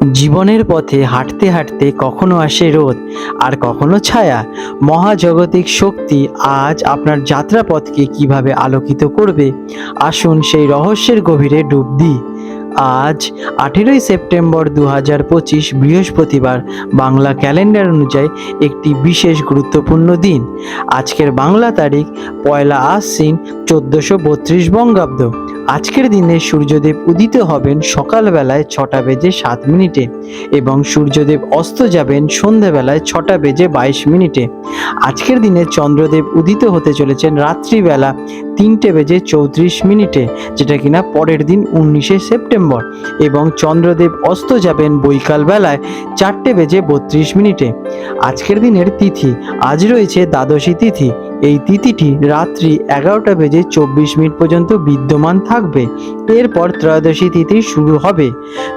জীবনের পথে হাঁটতে হাঁটতে কখনো আসে রোদ আর কখনো ছায়া। মহাজাগতিক শক্তি আজ আপনার যাত্রাপথকে কীভাবে আলোকিত করবে? আসুন সেই রহস্যের গভীরে ডুব দিই। আজ আঠেরোই সেপ্টেম্বর দু হাজার পঁচিশ বৃহস্পতিবার বাংলা ক্যালেন্ডার অনুযায়ী একটি বিশেষ গুরুত্বপূর্ণ দিন। আজকের বাংলা তারিখ পয়লা আশ্বিন চোদ্দোশো বত্রিশ বঙ্গাব্দ। আজকের দিনে সূর্যদেব উদিত হবেন সকালবেলায় ছটা বেজে সাত মিনিটে এবং সূর্যদেব অস্ত যাবেন সন্ধেবেলায় ছটা বেজে বাইশ মিনিটে। আজকের দিনে চন্দ্রদেব উদিত হতে চলেছেন রাত্রিবেলা তিনটে বেজে চৌত্রিশ মিনিটে, যেটা কিনা পরের দিন উনিশে সেপ্টেম্বর এবং চন্দ্রদেব অস্ত যাবেন বৈকাল বেলায় চারটে বেজে বত্রিশ মিনিটে। আজকের দিনের তিথি, আজ রয়েছে দ্বাদশী তিথি এই তিথিটি রাত্রি এগারোটা বেজে চব্বিশ মিনিট পর্যন্ত বিদ্যমান থাকবে। এরপর ত্রয়োদশী তিথি শুরু হবে।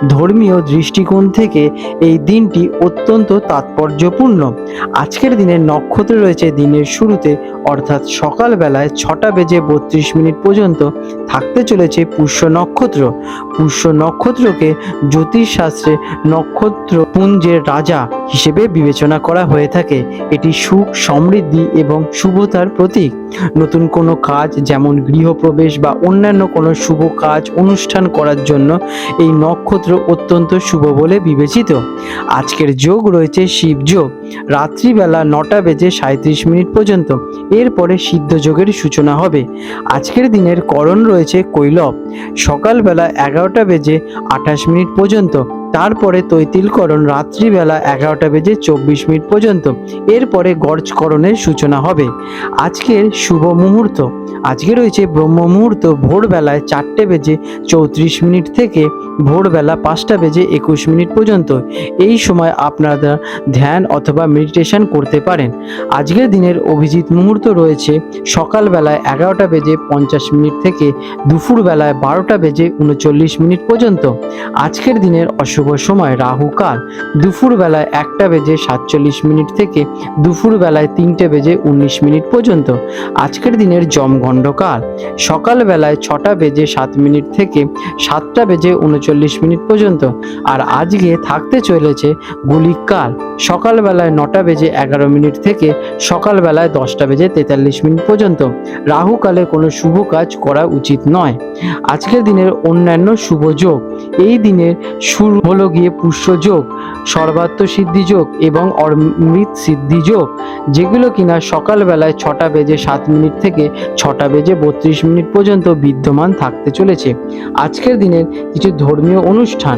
ধর্মীয় দৃষ্টিকোণ থেকে এই দিনটি অত্যন্ত তাৎপর্যপূর্ণ। আজকের দিনের নক্ষত্র রয়েছে দিনের শুরুতে, অর্থাৎ সকালবেলায় ছটা বেজে বত্রিশ মিনিট পর্যন্ত থাকতে চলেছে পুষ্য নক্ষত্র। পুষ্য নক্ষত্রকে জ্যোতিষশাস্ত্রে নক্ষত্র পুঞ্জের রাজা হিসেবে বিবেচনা করা হয়ে থাকে। এটি সুখ, সমৃদ্ধি এবং শুভতার প্রতীক। নতুন কোনো কাজ যেমন গৃহপ্রবেশ বা অন্যান্য কোনো শুভ কাজ অনুষ্ঠান করার জন্য এই নক্ষত্র অত্যন্ত শুভ বলে বিবেচিত। আজকের যোগ রয়েছে শিব যোগ। রাত্রিবেলা নটা বেজে সাঁত্রিশ মিনিট পর্যন্ত। এরপরে সিদ্ধ যোগের সূচনা হবে। আজকের দিনের করণ রয়েছে কৈলব। সকালবেলা এগারোটা বেজে আঠাশ মিনিট পর্যন্ত। তারপরে তৈতিলকরণ রাত্রিবেলা এগারোটা বেজে চব্বিশ মিনিট পর্যন্ত। এরপরে গর্জকরণের সূচনা হবে। আজকের শুভ মুহূর্ত। আজকে রয়েছে ব্রহ্ম মুহূর্ত ভোরবেলায় চারটে বেজে চৌত্রিশ মিনিট থেকে ভোরবেলা পাঁচটা বেজে একুশ মিনিট পর্যন্ত। এই সময় আপনারা ধ্যান অথবা মেডিটেশন করতে পারেন। আজকের দিনের অভিজিৎ মুহূর্ত রয়েছে সকালবেলায় এগারোটা বেজে পঞ্চাশ মিনিট থেকে দুপুরবেলায় বারোটা বেজে উনচল্লিশ মিনিট পর্যন্ত। আজকের দিনের অশুভ সময় রাহু কাল দুপুরবেলায় একটা বেজে সাতচল্লিশ মিনিট থেকে দুপুরবেলায় তিনটে বেজে উনিশ মিনিট পর্যন্ত। আজকের দিনের জমগণ্ডকাল সকালবেলায় ছটা বেজে সাত মিনিট থেকে সাতটা বেজে উনচল্লিশ মিনিট পর্যন্ত। আর আজকে থাকতে চলেছে গুলিকাল। সকালবেলায় নটা বেজে এগারো মিনিট থেকে সকালবেলায় দশটা বেজে তেতাল্লিশ মিনিট পর্যন্ত। রাহুকালে কোনো শুভ কাজ করা উচিত নয়। আজকের দিনের অন্যান্য শুভ যোগ। এই দিনের শুরু হলো গিয়ে পুষ্য যোগ সর্বাত্ম সিদ্ধি যোগ এবং অমৃত সিদ্ধি যোগ যেগুলো কিনা সকালবেলায় ছটা বেজে সাত মিনিট থেকে ছটা বেজে বত্রিশ মিনিট পর্যন্ত বিদ্যমান থাকতে চলেছে। আজকের দিনের কিছু ধর্মীয় অনুষ্ঠান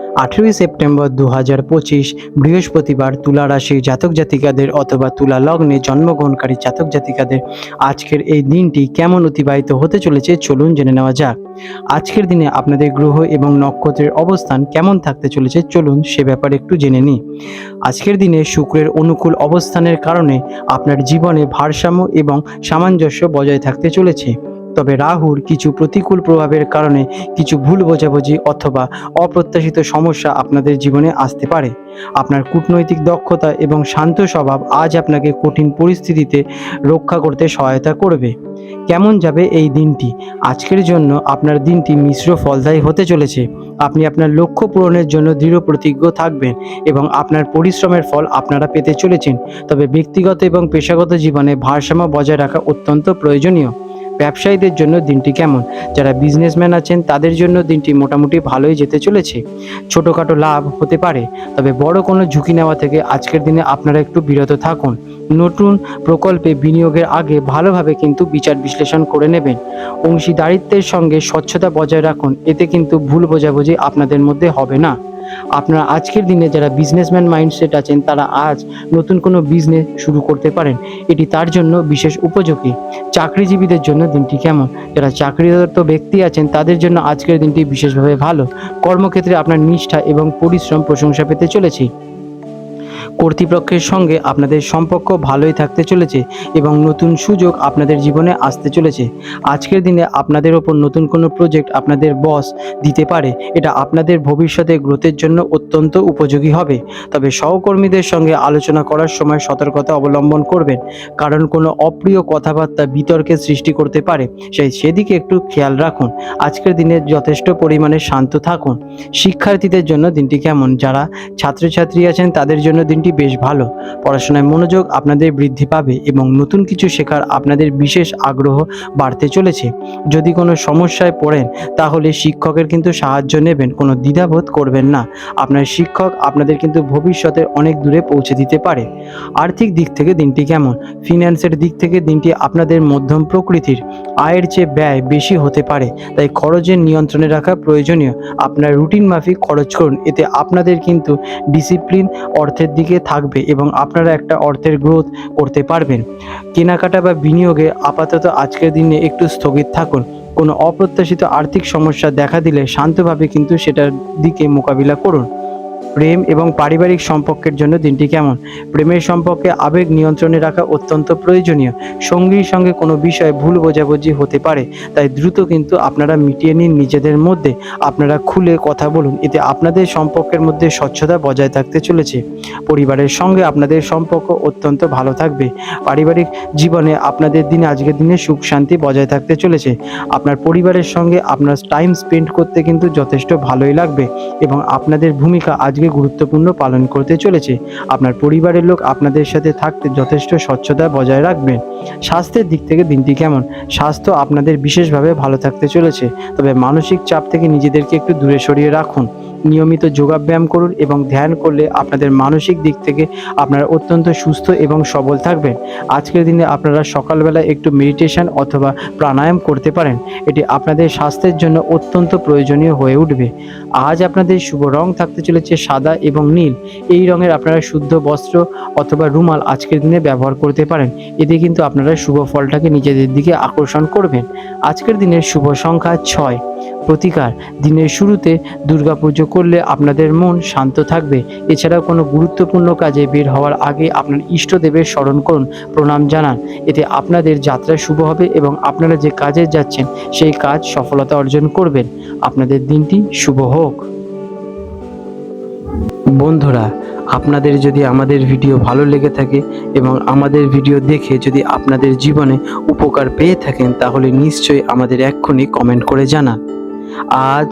আঠেরোই সেপ্টেম্বর দু হাজার পঁচিশ বৃহস্পতিবার তুলা রাশির জাতক জাতিকাদের অথবা তুলা লগ্নে জন্মগ্রহণকারী জাতক জাতিকাদের আজকের এই দিনটি কেমন অতিবাহিত হতে চলেছে চলুন জেনে নেওয়া যাক। আজকের দিনে আপনাদের গ্রহ এবং নক্ষত্রের অবস্থান কেমন থাকতে চলেছে চলুন সে ব্যাপারে একটু জেনে নিই। আজকের দিনে শুক্রের অনুকূল অবস্থানের কারণে আপনার জীবনে ভারসাম্য এবং সামঞ্জস্য বজায় থাকতে চলেছে। তবে রাহুর কিছু প্রতিকূল প্রভাবের কারণে কিছু ভুল বোঝাবুঝি অথবা অপ্রত্যাশিত সমস্যা আপনাদের জীবনে আসতে পারে। আপনার কূটনৈতিক দক্ষতা এবং শান্ত স্বভাব আজ আপনাকে কঠিন পরিস্থিতিতে রক্ষা করতে সহায়তা করবে। কেমন যাবে এই দিনটি? আজকের জন্য আপনার দিনটি মিশ্র ফলদায়ী হতে চলেছে। আপনি আপনার লক্ষ্য পূরণের জন্য দৃঢ় প্রতিজ্ঞ থাকবেন এবং আপনার পরিশ্রমের ফল আপনারা পেতে চলেছেন। তবে ব্যক্তিগত এবং পেশাগত জীবনে ভারসাম্য বজায় রাখা অত্যন্ত প্রয়োজনীয়। ব্যবসায়ীদের জন্য দিনটি কেমন? যারা বিজনেসম্যান আছেন, তাদের জন্য দিনটি মোটামুটি ভালোই যেতে চলেছে। ছোটোখাটো লাভ হতে পারে, তবে বড় কোনো ঝুঁকি নেওয়া থেকে আজকের দিনে আপনারা একটু বিরত থাকুন। নতুন প্রকল্পে বিনিয়োগের আগে ভালোভাবে কিন্তু বিচার বিশ্লেষণ করে নেবেন। অংশীদারিত্বের সঙ্গে স্বচ্ছতা বজায় রাখুন, এতে কিন্তু ভুল বোঝাবুঝি আপনাদের মধ্যে হবে না। আপনারা আজকের দিনে যারা বিজনেসম্যান মাইন্ডসেট আছেন, তারা আজ নতুন কোনো বিজনেস শুরু করতে পারেন। এটি তার জন্য বিশেষ উপযোগী। চাকরিজীবীদের জন্য দিনটি কেমন? যারা চাকরিরত ব্যক্তি আছেন, তাদের জন্য আজকের দিনটি বিশেষভাবে ভালো। কর্মক্ষেত্রে আপনার নিষ্ঠা এবং পরিশ্রম প্রশংসা পেতে চলেছে। কর্তৃপক্ষের সঙ্গে আপনাদের সম্পর্ক ভালোই থাকতে চলেছে এবং নতুন সুযোগ আপনাদের জীবনে আসতে চলেছে। আজকের দিনে আপনাদের ওপর নতুন কোনো প্রজেক্ট আপনাদের বস দিতে পারে, এটা আপনাদের ভবিষ্যতে গ্রোথের জন্য অত্যন্ত উপযোগী হবে। তবে সহকর্মীদের সঙ্গে আলোচনা করার সময় সতর্কতা অবলম্বন করবেন, কারণ কোনো অপ্রিয় কথাবার্তা বিতর্কের সৃষ্টি করতে পারে। সেই সেদিকে একটু খেয়াল রাখুন। আজকের দিনে যথেষ্ট পরিমাণে শান্ত থাকুন। শিক্ষার্থীদের জন্য দিনটি কেমন? যারা ছাত্রছাত্রী আছেন, তাদের জন্য দিনটি বেশ ভালো। পড়াশোনায় মনোযোগ আপনাদের বৃদ্ধি পাবে এবং নতুন কিছু শেখার আপনাদের বিশেষ আগ্রহ বাড়তে চলেছে। যদি কোনো সমস্যায় পড়েন, তাহলে শিক্ষকের কিন্তু সাহায্য নেবেন, কোনো দ্বিধাবোধ করবেন না। আপনার শিক্ষক আপনাদের কিন্তু ভবিষ্যতে অনেক দূরে পৌঁছে দিতে পারে। আর্থিক দিক থেকে দিনটি কেমন? ফিনান্সের দিক থেকে দিনটি আপনাদের মধ্যম প্রকৃতির। আয়ের চেয়ে ব্যয় বেশি হতে পারে, তাই খরচের নিয়ন্ত্রণে রাখা প্রয়োজনীয়। আপনার রুটিন মাফিক খরচ করুন, এতে আপনাদের কিন্তু ডিসিপ্লিন, অর্থের দিকে থাকবে এবং আপনারা একটা অর্থের গ্রোথ করতে পারবেন। কেনাকাটা বা বিনিয়োগে আপাতত আজকের দিনে একটু স্থগিত থাকুন। কোনো অপ্রত্যাশিত আর্থিক সমস্যা দেখা দিলে শান্তভাবে কিন্তু সেটার দিকে মোকাবিলা করুন। প্রেম এবং পারিবারিক সম্পর্কের জন্য দিনটি কেমন? প্রেমের সম্পর্কে আবেগ নিয়ন্ত্রণে রাখা অত্যন্ত প্রয়োজনীয়। সঙ্গীর সঙ্গে কোনো বিষয়ে ভুল বোঝাবুঝি হতে পারে, তাই দ্রুত কিন্তু আপনারা মিটিয়ে নিন নিজেদের মধ্যে। আপনারা খুলে কথা বলুন, এতে আপনাদের সম্পর্কের মধ্যে স্বচ্ছতা বজায় থাকতে চলেছে। পরিবারের সঙ্গে আপনাদের সম্পর্ক অত্যন্ত ভালো থাকবে। পারিবারিক জীবনে আপনাদের দিনে আজকের দিনে সুখ শান্তি বজায় থাকতে চলেছে। আপনার পরিবারের সঙ্গে আপনার টাইম স্পেন্ড করতে কিন্তু যথেষ্ট ভালোই লাগবে এবং আপনাদের ভূমিকা আজকে গুরুত্বপূর্ণ পালন করতে চলেছে। আপনার পরিবারের লোক আপনাদের সাথে থাকতে যথেষ্ট স্বচ্ছতা বজায় রাখবেন স্বাস্থ্যের দিক থেকে দিনটি কেমন? স্বাস্থ্য আপনাদের বিশেষভাবে ভালো থাকতে চলেছে। তবে মানসিক চাপ থেকে নিজেদেরকে একটু দূরে সরিয়ে রাখুন। নিয়মিত যোগাব্যায়াম করুন এবং ধ্যান করলে আপনাদের মানসিক দিক থেকে আপনারা অত্যন্ত সুস্থ এবং সবল থাকবেন। আজকের দিনে আপনারা সকালবেলা একটু মেডিটেশন অথবা প্রাণায়াম করতে পারেন। এটি আপনাদের স্বাস্থ্যের জন্য অত্যন্ত প্রয়োজনীয় হয়ে উঠবে। আজ আপনাদের শুভ রং থাকতে চলেছে সাদা এবং নীল। এই রঙের আপনারা শুদ্ধ বস্ত্র অথবা রুমাল আজকের দিনে ব্যবহার করতে পারেন। এতে কিন্তু আপনারা শুভ ফলটাকে নিজেদের দিকে আকর্ষণ করবেন। আজকের দিনের শুভ সংখ্যা ছয়। প্রতিকার। দিনের শুরুতে দুর্গাপুজো করলে আপনাদের মন শান্ত থাকবে। এছাড়াও কোনো গুরুত্বপূর্ণ কাজে বের হওয়ার আগে আপনার ইষ্টদেবের স্মরণ করুন, প্রণাম জানান। এতে আপনাদের যাত্রা শুভ হবে এবং আপনারা যে কাজে যাচ্ছেন, সেই কাজ সফলতা অর্জন করবেন। আপনাদের দিনটি শুভ হোক। বন্ধুরা, আপনাদের যদি আমাদের ভিডিও ভালো লেগে থাকে এবং আমাদের ভিডিও দেখে যদি আপনাদের জীবনে উপকার পেয়ে থাকেন, তাহলে নিশ্চয়ই আমাদের এক্ষুনি কমেন্ট করে জানান। আজ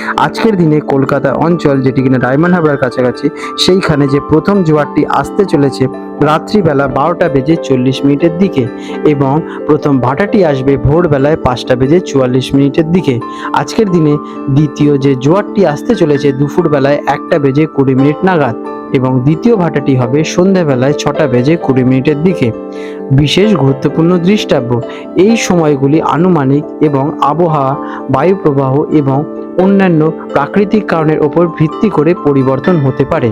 আজকের দিনে কলকাতা অঞ্চল যেটি কিনা ডায়মন্ড হাবড়ার কাছাকাছি, সেইখানে যে প্রথম জোয়ারটি আসতে চলেছে রাত্রিবেলা বারোটা বেজে চল্লিশ মিনিটের দিকে এবং প্রথম ভাটাটি আসবে ভোরবেলায় পাঁচটা বেজে চুয়াল্লিশ মিনিটের দিকে। আজকের দিনে দ্বিতীয় যে জোয়ারটি আসতে চলেছে দুপুরবেলায় একটা বেজে কুড়ি মিনিট নাগাদ এবং দ্বিতীয় ভাটাটি হবে সন্ধ্যাবেলায় ছটা বেজে কুড়ি মিনিটের দিকে। বিশেষ গুরুত্বপূর্ণ দৃষ্টাব্য, এই সময়গুলি আনুমানিক এবং আবহাওয়া বায়ু প্রবাহ এবং অন্যান্য প্রাকৃতিক কারণের ওপর ভিত্তি করে পরিবর্তন হতে পারে।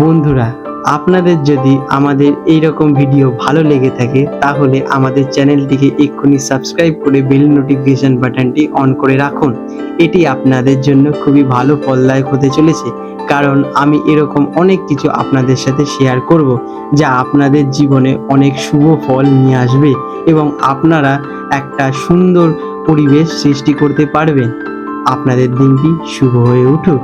বন্ধুরা, আপনাদের যদি আমাদের এই রকম ভিডিও ভালো লেগে থাকে, তাহলে আমাদের চ্যানেলটিকে এক্ষুনি সাবস্ক্রাইব করে বেল নোটিফিকেশন বাটনটি অন করে রাখুন। এটি আপনাদের জন্য খুবই ভালো ফলদায়ক হতে চলেছে, কারণ আমি এরকম অনেক কিছু আপনাদের সাথে শেয়ার করব, যা আপনাদের জীবনে অনেক শুভ ফল নিয়ে আসবে এবং আপনারা একটা সুন্দর পরিবেশ সৃষ্টি করতে পারবেন আপনাদের দিনটি শুভ হয়ে উঠুক।